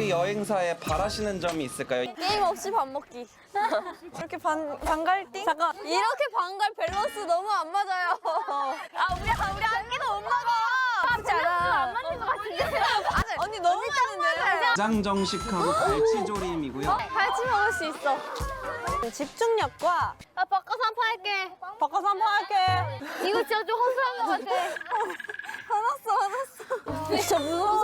저희 여행사에 바라시는 점이 있을까요? 게임 없이 밥 먹기. 이렇게 반, 반갈띵? 잠깐 이렇게 방갈 밸런스 너무 안 맞아요. 아 우리 우리 한 끼도 못 먹어. 진짜 안 맞는 것 같은데. 언니 너무 많은데? 가장 정식하고 갈치조림이고요. 같이 먹을 수 있어. 집중력과 나 바꿔서 한판 할게. 바꿔서 한번 할게. 이거 진짜 좀 허술한 것 같아. 화났어, 화났어. 진짜 무서워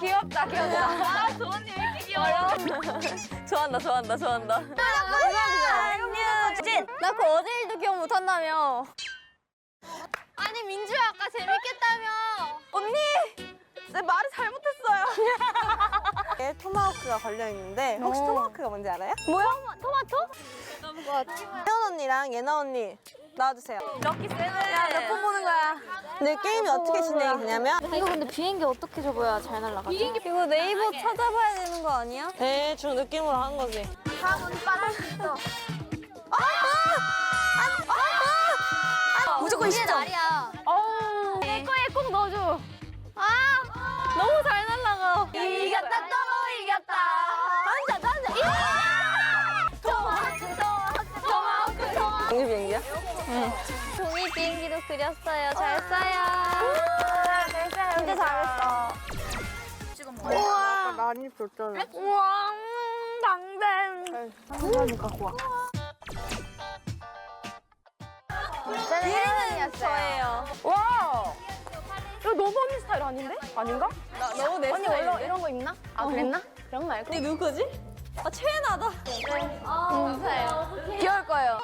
귀엽다 귀엽다. 아 조언니 왜 이렇게 귀여워요? 좋아한다, 좋아한다, 좋아한다. 진. 나 그 어제 일도 기억 못한다며. 아니 민주야 아까 재밌겠다며. 언니! 내 말을 잘못했어요. 에 토마호크가 걸려 있는데, 혹시 어. 토마호크가 뭔지 알아요? 뭐야? 토마토? 혜연 언니랑 예나 언니 나와주세요. 럭키 세븐. 야몇번 보는 거야? 근데 게임이 어떻게 진행이 되냐면, 이거 근데 비행기 어떻게 접어야 잘 날아가지? 비행기 이거 네이버 찾아봐야 되는 거 아니야? 대충 느낌으로 하는 거지. 다음은 빠를 수 있어. 무조건 이게 20점. 날이야. 어우. 내 거에 꼭 넣어줘. 아, 너무 잘 날아가. 이겼다 또 종이 비행기도 그렸어요. 잘 써요. 진짜 잘했어. 우와. 많이 줬잖아. 우와. 음, 당근. 그러니까 고와. 이름은 저예요. 와! 이거 너무 언니 스타일 아닌데? 아닌가? 나, 너무 내 언니 스타일인데? 원래 이런 거 입나? 아 그랬나? 그런 거 알고. 언니 누구지? 아, 최애나다. 감사해요. 귀여울 거예요.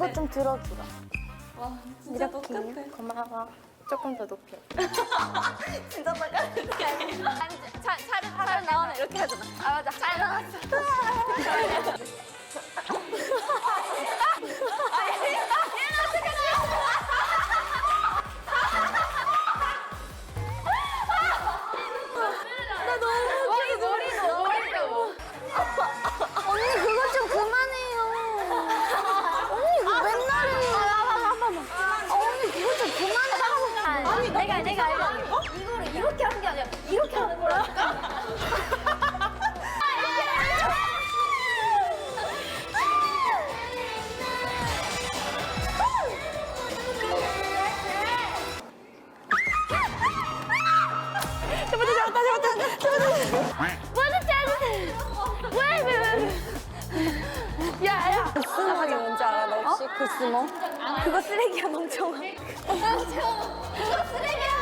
이거 좀 들어주라. 이렇게 고마워. 조금 더 높여. 자, 잘, 잘 나오네. 이렇게 하잖아. 아, 맞아. 잘 나왔어. 아니, 그 스모? 그거 쓰레기야, 멍청아. 멍청. 그거 쓰레기야,